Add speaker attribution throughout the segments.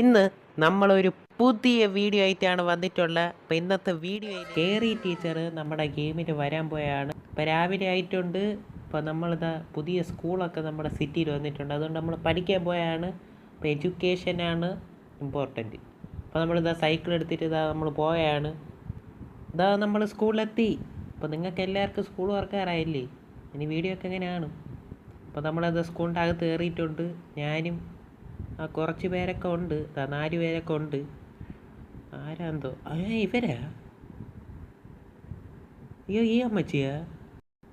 Speaker 1: ഇന്ന് നമ്മളൊരു പുതിയ വീഡിയോ ആയിട്ടാണ് വന്നിട്ടുള്ളത് അപ്പോൾ ഇന്നത്തെ വീഡിയോ കേറി ടീച്ചർ നമ്മുടെ ഗെയിമിന് വരാൻ പോയാണ്. ഇപ്പോൾ രാവിലെ ആയിട്ടുണ്ട്. ഇപ്പോൾ നമ്മളിതാ പുതിയ സ്കൂളൊക്കെ നമ്മുടെ സിറ്റിയിൽ വന്നിട്ടുണ്ട്. അതുകൊണ്ട് നമ്മൾ പഠിക്കാൻ പോയാണ്. ഇപ്പോൾ എഡ്യൂക്കേഷനാണ് ഇമ്പോർട്ടന്റ്. അപ്പോൾ നമ്മളിതാ സൈക്കിൾ എടുത്തിട്ട് ഇതാ നമ്മൾ പോയാണ്. ഇതാ നമ്മൾ സ്കൂളിലെത്തി. അപ്പോൾ നിങ്ങൾക്ക് എല്ലാവർക്കും സ്കൂൾ വർക്കാറായില്ലേ ഇനി വീഡിയോ ഒക്കെ എങ്ങനെയാണ്? അപ്പോൾ നമ്മളത് സ്കൂളിന്റെ അകത്ത് കയറിയിട്ടുണ്ട്. ഞാനും ആ കുറച്ച് പേരൊക്കെ ഉണ്ട്. ദാ നാല് പേരൊക്കെ ഉണ്ട്. ആരാന്തോ? ആ ഇവരാ? അയ്യോ ഈ അമ്മച്ചിയാ?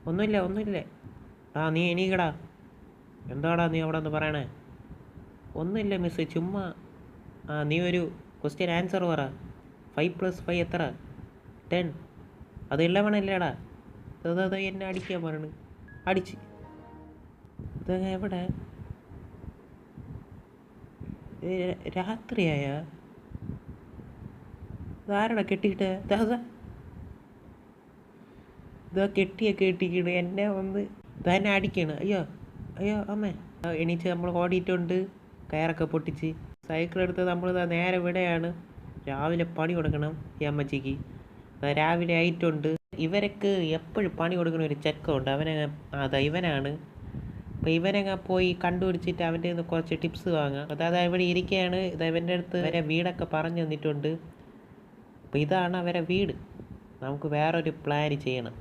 Speaker 1: ഒന്നുമില്ല ഒന്നുമില്ല. ആ നീ എണീക്കടാ. എന്താടാ നീ അവിടെ ഒന്ന് പറയണേ? ഒന്നുമില്ല മിസ് ചുമ്മാ. ആ നീ ഒരു ക്വസ്റ്റ്യൻ ആൻസർ പറ. ഫൈവ് പ്ലസ് ഫൈവ് എത്ര? ടെൻ അത് ഇലവൺ അത് അത് എന്നെ അടിക്കാൻ പറയണ്. അടിച്ച്. ഇത് എവിടെ? രാത്രിയായ? ഇതാരടാ കെട്ടിയിട്ട്? ഇതാ ഇതാ. കെട്ടിക്കണ് എന്നെ വന്ന് ഇതാ അടിക്കണ്. അയ്യോ അയ്യോ അമ്മേ. എണീച്ച് നമ്മൾ ഓടിയിട്ടുണ്ട് കയറൊക്കെ പൊട്ടിച്ച്. സൈക്കിൾ എടുത്ത് നമ്മൾ നേരെ ഇവിടെയാണ്. രാവിലെ പണി കൊടുക്കണം ഈ അമ്മച്ചിക്ക്. രാവിലെ ആയിട്ടുണ്ട്. ഇവരൊക്കെ എപ്പോഴും പണി കൊടുക്കുന്ന ഒരു ചെക്കമുണ്ട് അവനെ അതാ ഇവനാണ്. അപ്പോൾ ഇവനങ്ങ് പോയി കണ്ടുപിടിച്ചിട്ട് അവന്റെ നിന്ന് കുറച്ച് ടിപ്സ് വാങ്ങാം. അതായത് ഇവിടെ ഇരിക്കുകയാണ് ഇത് ഇവന്റെ അടുത്ത് വരെ വീടൊക്കെ പറഞ്ഞു തന്നിട്ടുണ്ട്. അപ്പോൾ ഇതാണ് അവരെ വീട്. നമുക്ക് വേറൊരു പ്ലാൻ ചെയ്യണം.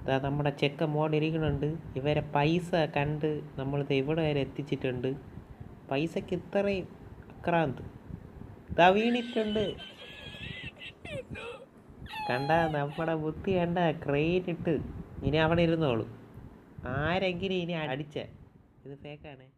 Speaker 1: ഇതാ നമ്മുടെ ചെക്ക മോടിരിക്കുന്നുണ്ട് ഇവരെ പൈസ കണ്ട് നമ്മളിത് ഇവിടെ വരെ എത്തിച്ചിട്ടുണ്ട്. പൈസക്ക് ഇത്രയും അക്രാന്ത്. ഇതാ വീണിട്ടുണ്ട്. കണ്ട നമ്മുടെ ബുദ്ധി കണ്ട ക്രെയിൻ ഇട്ട്. ഇനി അവിടെ ഇരുന്നോളൂ. ആരെങ്കിലും ഇനി അടിച്ചേ. ഇത് ഫേക്കാണേ